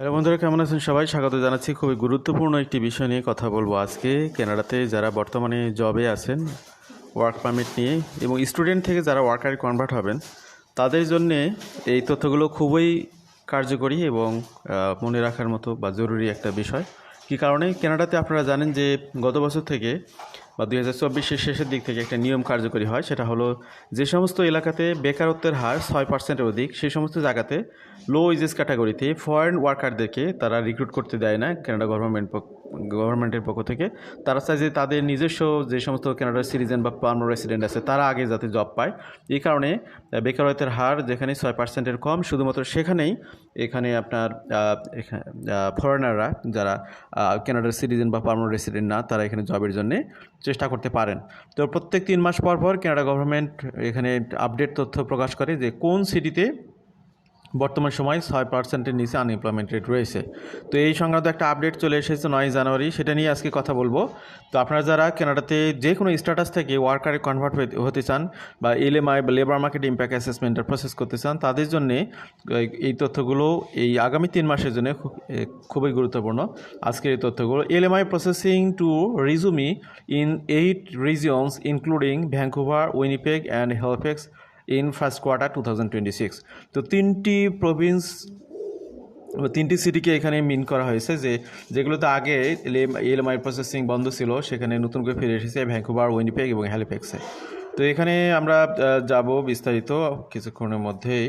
Hello বন্ধুরা, কেমন আছেন সবাই? স্বাগত জানাচ্ছি খুবই গুরুত্বপূর্ণ একটি বিষয় নিয়ে কথা বলব আজকে। কানাডাতে যারা বর্তমানে জবে আছেন ওয়ার্ক পারমিট নিয়ে এবং স্টুডেন্ট থেকে যারা ওয়ার্কারে কনভার্ট হবেন, তাদের জন্যে এই তথ্যগুলো খুবই কার্যকরী এবং মনে রাখার মতো বা জরুরি একটা বিষয়। কী কারণে? কেনাডাতে আপনারা জানেন যে গত বছর থেকে বা দুই হাজার চব্বিশের শেষের দিক থেকে একটা নিয়ম কার্যকরী হয়, সেটা হলো যে সমস্ত এলাকাতে বেকারত্বের হার ছয় পার্সেন্টের অধিক, সেই সমস্ত জায়গাতে লো ওয়েজেস ক্যাটাগরিতে ফরেন ওয়ার্কারদেরকে তারা রিক্রুট করতে দেয় না, কেনাডা গভর্নমেন্ট গভর্নমেন্টের পক্ষ থেকে, তারা চায় যে তাদের নিজস্ব যে সমস্ত কানাডার সিটিজেন বা পার্মার রেসিডেন্ট আছে, তারা আগে যাতে জব পায়। এই কারণে বেকারত্বের হার যেখানে ছয় পার্সেন্টের কম, শুধুমাত্র সেখানেই এখানে আপনার ফরেনাররা যারা কানাডার সিটিজেন বা পার্মার রেসিডেন্ট না, তারা এখানে জবের জন্য চেষ্টা করতে পারেন। তো প্রত্যেক তিন মাস পর পর কানাডা গভর্নমেন্ট এখানে আপডেট তথ্য প্রকাশ করে যে কোন সিটিতে বর্তমান সময় ছয় পার্সেন্টের নিচে আনএমপ্লয়মেন্ট রেট রয়েছে। তো এই সংক্রান্ত একটা আপডেট চলে এসেছে নয় জানুয়ারি, সেটা নিয়ে আজকে কথা বলব। তো আপনারা যারা কেনাডাতে যে কোনো স্ট্যাটাস থেকে ওয়ার্কারে কনভার্ট হতে চান বা এলএমআই বা লেবার মার্কেট ইম্প্যাক্ট অ্যাসেসমেন্টের প্রসেস করতে চান, তাদের জন্যে, এই- তথ্যগুলো এই আগামী তিন মাসের জন্য খুবই গুরুত্বপূর্ণ। আজকের এই তথ্যগুলো LMI processing to resume in eight regions including Vancouver Winnipeg and Halifax in first quarter two তো তিনটি প্রভিন্স, তিনটি সিটিকে এখানে মিন করা হয়েছে যে যেগুলোতে আগে এল মাই প্রসেসিং বন্ধ ছিল, সেখানে নতুন করে ফিরে এসেছে ভ্যাঙ্কুভার ওয়েনিপেক এবং হ্যালিপ্যাক্সে তো এখানে আমরা যাব বিস্তারিত কিছুক্ষণের মধ্যেই।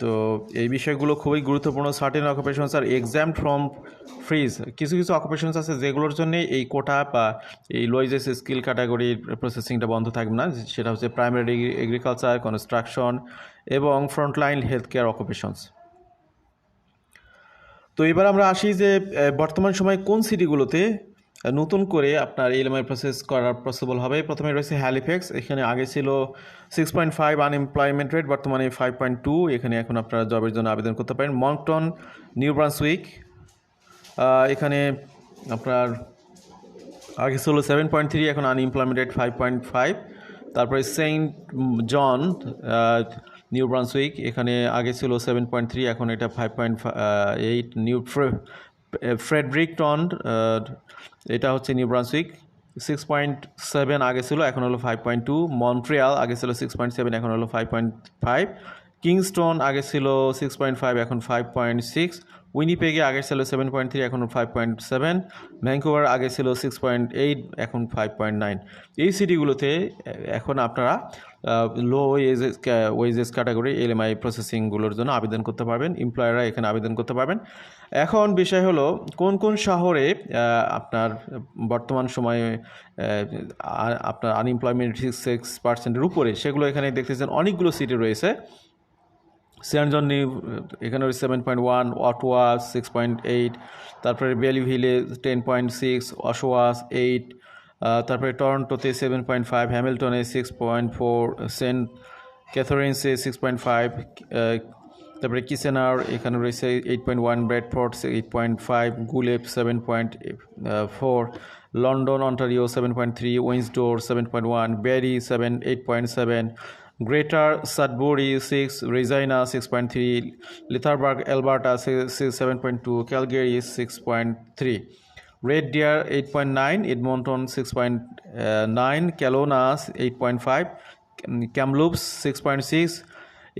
তো এই বিষয়গুলো খুবই গুরুত্বপূর্ণ সার্টেন অকুপেশনস আর এক্সাম ফ্রম ফ্রিজ কিছু কিছু অকুপেশনস আছে যেগুলোর জন্য এই কোটা বা এই লোয়েজেস স্কিল ক্যাটাগরির প্রসেসিংটা বন্ধ থাকবে না। সেটা হচ্ছে প্রাইমারি এগ্রিকালচার কনস্ট্রাকশন এবং ফ্রন্টলাইন হেলথ কেয়ার অকুপেশনস তো এবার আমরা আসি যে বর্তমান সময়ে কোন সিটিগুলোতে নতুন করে আপনার ইএমআই প্রসেস করার পসিবল হবে। প্রথমে রয়েছে হ্যালিফ্যাক্স এখানে আগে ছিল six point five unemployment rate বর্তমানে ফাইভ পয়েন্ট টু এখানে এখন আপনারা জবের জন্য আবেদন করতে পারেন। মংটন নিউ ব্রান্সউইক এখানে আপনার আগে ছিল সেভেন পয়েন্ট থ্রি এখন unemployment rate five point five তারপরে সেন্ট জন নিউ ব্রান্সউইক এখানে আগে ছিল সেভেন পয়েন্ট থ্রি এখন এটা five point eight new Fredericton এটা হচ্ছে New Brunswick six point seven আগে ছিল, এখন হলো ফাইভ পয়েন্ট টু মন্ট্রিয়াল আগে ছিল সিক্স পয়েন্ট সেভেন এখন হলো ফাইভ পয়েন্ট ফাইভ কিংস্টোন আগে ছিল সিক্স পয়েন্ট ফাইভ এখন ফাইভ পয়েন্ট সিক্স উইনিপেগে আগে ছিল সেভেন পয়েন্ট থ্রি এখন ফাইভ পয়েন্ট সেভেন ভ্যাঙ্কুভার আগে ছিল সিক্স পয়েন্ট এইট এখন ফাইভ পয়েন্ট নাইন এই সিটিগুলোতে এখন আপনারা low wages wages category LMI প্রসেসিংগুলোর জন্য আবেদন করতে পারবেন এমপ্লয়াররা এখানে আবেদন করতে পারবেন। এখন বিষয় হলো, কোন কোন শহরে আপনার বর্তমান সময়ে আপনার আনএমপ্লয়মেন্ট সিক্স সিক্স পার্সেন্টের উপরে, সেগুলো এখানে দেখতেছেন, অনেকগুলো সিটি রয়েছে। সেন্টজন এখানে seven point one Ottawa six point eight তারপরে Belleville ten point six Oshawa eight তারপরে টরন্টোতে seven point five হ্যামিল্টনে six point four Saint Catharines six point five তারপরে কিসেনার, এখানে রয়েছে eight point one Brantford eight point five Guelph seven point four London, Ontario seven point three Windsor seven point one Barrie seven eight point seven Greater Sudbury six, Regina six point three, Lethbridge Alberta seven point two, Calgary six point three. Red Deer eight point nine, Edmonton six point nine, Kelowna eight point five, Kamloops six point six,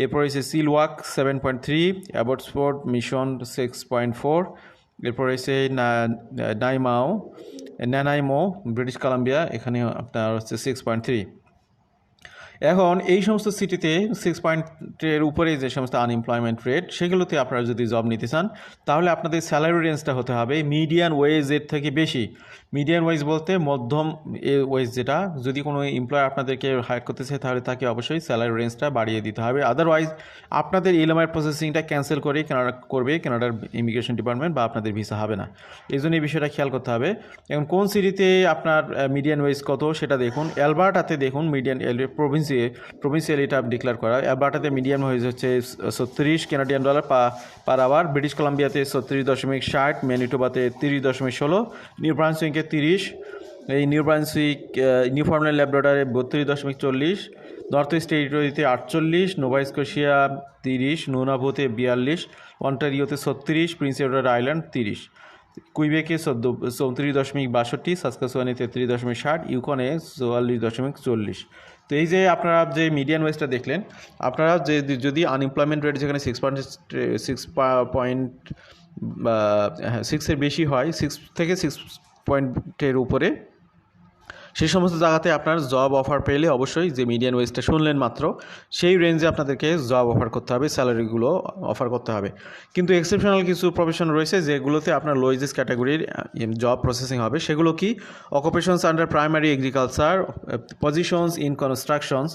এরপর হচ্ছে Chilliwack seven point three, Abbotsford Mission six point four, এরপর হচ্ছে নাইমাও ন্যানাইমো British Columbia, এখানে আপনার হচ্ছে six point three. এখন এই সমস্ত সিটিতে সিক্স পয়েন্টের উপরে যে সমস্ত আনএমপ্লয়মেন্ট রেট সেগুলোতে আপনারা যদি জব নিতে চান, তাহলে আপনাদের স্যালারি রেঞ্জটা হতে হবে মিডিয়ান ওয়েজের থেকে বেশি। মিডিয়ান ওয়েজ বলতে মধ্যম ওয়েজ যেটা, যদি কোনো এমপ্লয়ার আপনাদেরকে হায়ার করতে চায় তাহলে তাকে অবশ্যই স্যালারি রেঞ্জটা বাড়িয়ে দিতে হবে। আদারওয়াইজ আপনাদের ইএমআই প্রসেসিংটা ক্যান্সেল করে কানাডা করবে কানাডার ইমিগ্রেশন ডিপার্টমেন্ট বা আপনাদের ভিসা হবে না। এই জন্য এই বিষয়টা খেয়াল করতে হবে। এখন কোন সিটিতে আপনার মিডিয়ান ওয়েজ কত, সেটা দেখুন। অ্যালবার্টাতে দেখুন মিডিয়ান প্রভিন্সি প্রভিন্সিয়াল এটা ডিক্লেয়ার করা অ্যালবার্টাতে মিডিয়াম ওয়েজ হচ্ছে ছত্রিশ Canadian dollar per hour British কলাম্বিয়াতে ছত্রিশ দশমিক ষাট ম্যানিটোবাতে তিরিশ দশমিক ষোলো নিউ ব্রান্সউইকে তিরিশ, এই নিউ ব্রান্সউইক নিউ ফার্মল্যান্ড ল্যাবরেটরে বত্রিশ দশমিক চল্লিশ নর্থ ইস্ট টেরিটরিতে আটচল্লিশ নোভা স্কোশিয়া তিরিশ নুনাভোতে বিয়াল্লিশ অন্টারিওতে ছত্রিশ প্রিন্স এডওয়ার্ড আইল্যান্ড তিরিশ। কুইবেকে চোদ্দ, চৌত্রিশ দশমিক বাষট্টি সাসকাসোয়ানে তেত্রিশ দশমিক ষাট, ইউকনে চুয়াল্লিশ দশমিক চল্লিশ। তো এই যে আপনারা যে মিডিয়ান ওয়েজটা দেখলেন, আপনারা যে যদি আনএমপ্লয়মেন্ট রেট যেখানে সিক্স পয়েন্ট সিক্স পয়েন্ট সিক্সের বেশি হয় সিক্স থেকে সিক্স পয়েন্টের উপরে সেই সমস্ত জায়গাতে আপনার জব অফার পেলে অবশ্যই যে মিডিয়ান ওয়েজটা শুনলেন মাত্র, সেই রেঞ্জে আপনাদেরকে জব অফার করতে হবে স্যালারিগুলো অফার করতে হবে। কিন্তু এক্সেপশনাল কিছু প্রফেশন রয়েছে যেগুলোতে আপনার লোয়েজেস ক্যাটাগরির জব প্রসেসিং হবে। সেগুলো কি? Occupations under primary agriculture positions in constructions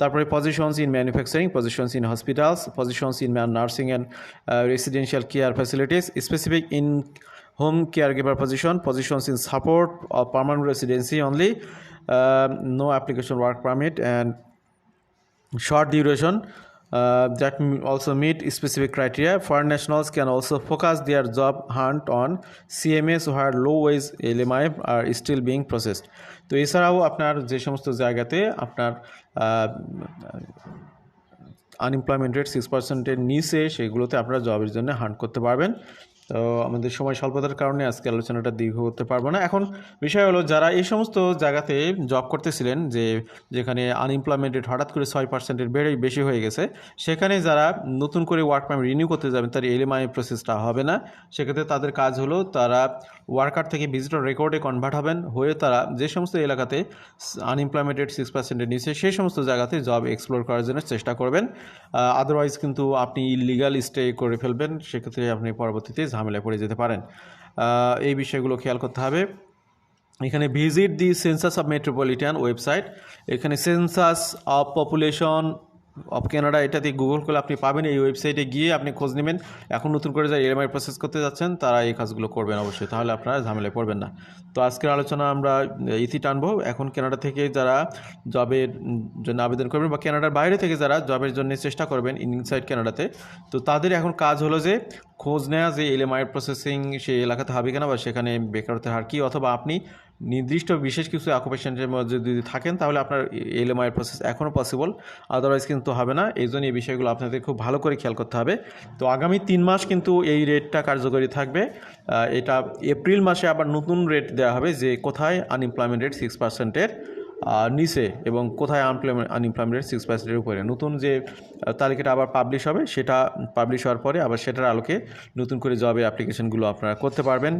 তারপরে positions in manufacturing positions in hospitals positions in nursing and residential care facilities specific in home care giver position positions in support of permanent residency only no application work permit and short duration that also meet specific criteria foreign nationals can also focus their job hunt on CMS her low wage LMI are still being processed তো এছাড়াও আপনার যে সমস্ত জায়গাতে আপনার unemployment rate six পার্সেন্টের নিচে, সেগুলোতে আপনারা জবের জন্য হান্ট করতে পারবেন। তো আমাদের সময় স্বল্পতার কারণে আজকে আলোচনাটা দীর্ঘ করতে পারব না। এখন বিষয় হলো, যারা এই সমস্ত জায়গাতে জব করতেছিলেন, যে যেখানে আনএমপ্লয়মেন্ট হঠাৎ করে ছয় পার্সেন্টের বেড়ে বেশি হয়ে গেছে, সেখানে যারা নতুন করে ওয়ার্ক পারমিট রিনিউ করতে যাবেন, তার এলএমআই প্রসেসটা হবে না। সেক্ষেত্রে তাদের কাজ হলো, তারা ওয়ার্কার থেকে ভিজিটর রেকর্ডে কনভার্ট হবেন, হয়ে তারা যে সমস্ত এলাকাতে আনএমপ্লয়মেন্ট সিক্স পার্সেন্টের নিচে, সেই সমস্ত জায়গাতে জব এক্সপ্লোর করার জন্য চেষ্টা করবেন। আদারওয়াইজ কিন্তু আপনি ইলিগাল স্টে করে ফেলবেন, সেক্ষেত্রে আপনি পরবর্তীতে ঝামেলায় পড়ে যেতে পারেন। এই বিষয়গুলো খেয়াল করতে হবে। এখানে visit the census of metropolitan website এখানে census of population of Canada এটাতে গুগল করলে আপনি পাবেন, এই ওয়েবসাইটে গিয়ে আপনি খোঁজ নেবেন। এখন নতুন করে যারা এলএমআই প্রসেস করতে যাচ্ছেন, তারা এই কাজগুলো করবেন অবশ্যই, তাহলে আপনারা ঝামেলায় পড়বেন না। তো আজকের আলোচনা আমরা ইতি টানবো। এখন কানাডা থেকে যারা জবের জন্য আবেদন করবেন বা কেনাডার বাইরে থেকে যারা জবের জন্য চেষ্টা করবেন ইনসাইড কানাডাতে তো তাদের এখন কাজ হলো যে, খোঁজ নেওয়া যে এলএমআই প্রসেসিং সেই এলাকাতে হবে কিনা বা সেখানে বেকারত্বের হার কী? অথবা আপনি নির্দিষ্ট বিশেষ কিছু অকুপেশনের মধ্যে যদি থাকেন, তাহলে আপনার এলএমআইয়ের প্রসেস এখনও পসিবল আদারওয়াইজ কিন্তু হবে না। এই জন্য এই বিষয়গুলো আপনাদের খুব ভালো করে খেয়াল করতে হবে। তো আগামী তিন মাস কিন্তু এই রেটটা কার্যকরী থাকবে। এটা এপ্রিল মাসে আবার নতুন রেট দেওয়া হবে যে কোথায় আনএমপ্লয়মেন্ট রেট সিক্স পার্সেন্টের নিচে এবং কোথায় আনএমপ্লয়মেন্ট রেট সিক্স পার্সেন্টের উপরে। নতুন যে তালিকাটা আবার পাবলিশ হবে, সেটা পাবলিশ হওয়ার পরে আবার সেটার আলোকে নতুন করে জবের অ্যাপ্লিকেশনগুলো আপনারা করতে পারবেন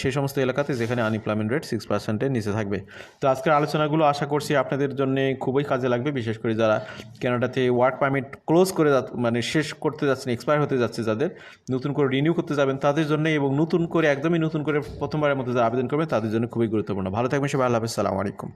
সে সমস্ত এলাকাতে যেখানে আনএমপ্লয়মেন্ট রেট সিক্স পার্সেন্টের নিচে থাকবে। তো আজকের আলোচনাগুলো আশা করছি আপনাদের জন্য খুবই কাজে লাগবে, বিশেষ করে যারা কানাডাতে ওয়ার্ক পারমিট ক্লোজ করে মানে শেষ করতে যাচ্ছেন এক্সপায়ার হতে যাচ্ছে যাদের, নতুন করে রিনিউ করতে যাবেন তাদের জন্য এবং নতুন করে, একদমই নতুন করে প্রথমবারের মধ্যে যারা আবেদন করবেন তাদের জন্য খুবই গুরুত্বপূর্ণ। ভালো থাকবেন সবাই, আল্লাহ হাফেজ, সালামু আলাইকুম।